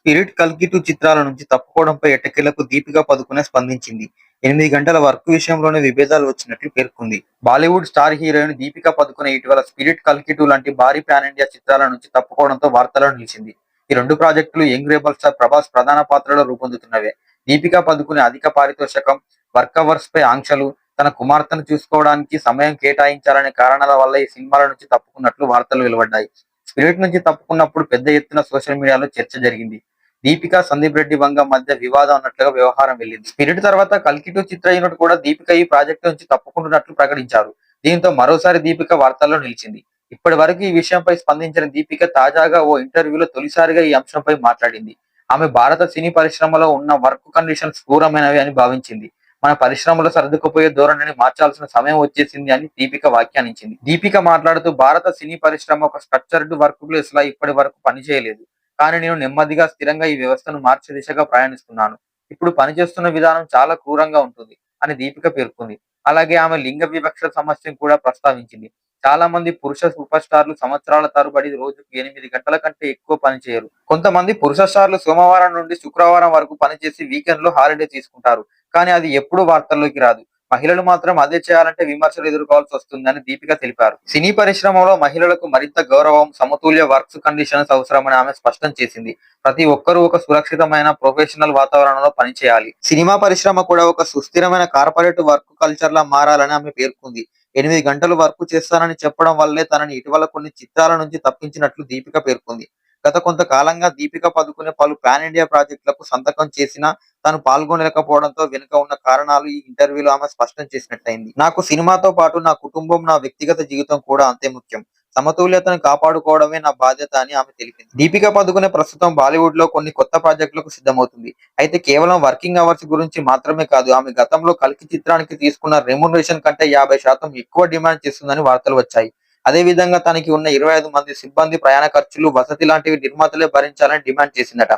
Spirit కల్కి two చిత్రాల నుంచి తప్పుకోవడంపై ఎట్టకేలకు దీపికా పదుకునే స్పందించింది. ఎనిమిది గంటల వర్క్ విషయంలోనే విభేదాలు వచ్చినట్లు పేర్కొంది. Bollywood star heroine Deepika Padukone ఇటీవల స్పిరిట్ కల్కి టూ లాంటి భారీ ప్యాన్ ఇండియా చిత్రాల నుంచి తప్పుకోవడంతో వార్తల్లో నిలిచింది. ఈ రెండు ప్రాజెక్టులు యంగ్ రేబల్ స్టార్ ప్రభాస్ ప్రధాన పాత్రలో రూపొందుతున్నవే. దీపికా పదుకునే అధిక పారితోషికం వర్క్ అవర్స్ పై ఆంక్షలు తన కుమార్తెను చూసుకోవడానికి సమయం కేటాయించాలనే కారణాల వల్ల ఈ సినిమాల నుంచి తప్పుకున్నట్లు వార్తలు వెలువడ్డాయి. స్పిరిట్ నుంచి తప్పుకున్నప్పుడు పెద్ద ఎత్తున సోషల్ మీడియాలో చర్చ జరిగింది. దీపిక సందీప్ రెడ్డి వంగ మధ్య వివాదం అన్నట్లుగా వ్యవహారం వెళ్ళింది. స్పిరిట్ తర్వాత కల్కి టూ చిత్ర యూనిట్ కూడా దీపిక ఈ ప్రాజెక్టు నుంచి తప్పుకుంటున్నట్లు ప్రకటించారు. దీంతో మరోసారి దీపిక వార్తల్లో నిలిచింది. ఇప్పటి వరకు ఈ విషయంపై స్పందించిన దీపిక తాజాగా ఓ ఇంటర్వ్యూలో తొలిసారిగా ఈ అంశంపై మాట్లాడింది. ఆమె భారత సినీ పరిశ్రమలో ఉన్న వర్క్ కండిషన్స్ క్రూరమైనవి అని భావించింది. మన పరిశ్రమలో సర్దుకుపోయే ధోరణిని మార్చాల్సిన సమయం వచ్చేసింది అని దీపిక వ్యాఖ్యానించింది. దీపిక మాట్లాడుతూ భారత సినీ పరిశ్రమ ఒక స్ట్రక్చర్డ్ వర్క్ ప్లేస్ లా ఇప్పటి వరకు పనిచేయలేదు. కానీ నేను నెమ్మదిగా స్థిరంగా ఈ వ్యవస్థను మార్చే దిశగా ప్రయాణిస్తున్నాను. ఇప్పుడు పనిచేస్తున్న విధానం చాలా క్రూరంగా ఉంటుంది అని దీపిక పేర్కొంది. అలాగే ఆమె లింగ వివక్ష సమస్యను కూడా ప్రస్తావించింది. చాలా మంది పురుష సూపర్ స్టార్లు సంవత్సరాల తరబడి రోజుకు ఎనిమిది గంటల కంటే ఎక్కువ పని చేయరు. కొంతమంది పురుష స్టార్లు సోమవారం నుండి శుక్రవారం వరకు పనిచేసి వీకెండ్లో హాలిడే తీసుకుంటారు. కానీ అది ఎప్పుడూ వార్తల్లోకి రాదు. మహిళలు మాత్రం అదే చేయాలంటే విమర్శలు ఎదుర్కోవాల్సి వస్తుందని దీపిక తెలిపారు. సినీ పరిశ్రమలో మహిళలకు మరింత గౌరవం సమతుల్య వర్క్స్ కండిషన్స్ అవసరమని ఆమె స్పష్టం చేసింది. ప్రతి ఒక్కరూ ఒక సురక్షితమైన ప్రొఫెషనల్ వాతావరణంలో పనిచేయాలి. సినిమా పరిశ్రమ కూడా ఒక సుస్థిరమైన కార్పొరేట్ వర్క్ కల్చర్ లా మారాలని ఆమె పేర్కొంది. ఎనిమిది గంటలు వర్క్ చేస్తానని చెప్పడం వల్లే తనని ఇటీవల కొన్ని చిత్రాల నుంచి తప్పించినట్లు దీపిక పేర్కొంది. గత కొంతకాలంగా దీపిక పదుకునే పలు పాన్ ఇండియా ప్రాజెక్టులకు సంతకం చేసినా తాను పాల్గొనలేకపోవడంతో వెనుక ఉన్న కారణాలు ఈ ఇంటర్వ్యూలో ఆమె స్పష్టం చేసినట్టయింది. నాకు సినిమాతో పాటు నా కుటుంబం నా వ్యక్తిగత జీవితం కూడా అంతే ముఖ్యం. సమతుల్యతను కాపాడుకోవడమే నా బాధ్యత అని ఆమె తెలిపింది. దీపిక పదుకునే ప్రస్తుతం బాలీవుడ్లో కొన్ని కొత్త ప్రాజెక్టులకు సిద్ధమవుతుంది. అయితే కేవలం వర్కింగ్ అవర్స్ గురించి మాత్రమే కాదు ఆమె గతంలో కల్కి చిత్రానికి తీసుకున్న రెమ్యునరేషన్ కంటే యాభై శాతం ఎక్కువ డిమాండ్ చేస్తుందని వార్తలు వచ్చాయి. అదే విధంగా తనకి ఉన్న ఇరవై ఐదు మంది సిబ్బంది ప్రయాణ ఖర్చులు వసతి లాంటివి నిర్మాతలే భరించాలని డిమాండ్ చేసిందట.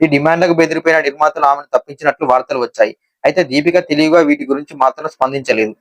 ఈ డిమాండ్లకు బెదిరిపోయిన నిర్మాతలు ఆమెను తప్పించినట్లు వార్తలు వచ్చాయి. అయితే దీపిక తెలివిగా వీటి గురించి మాత్రం స్పందించలేదు.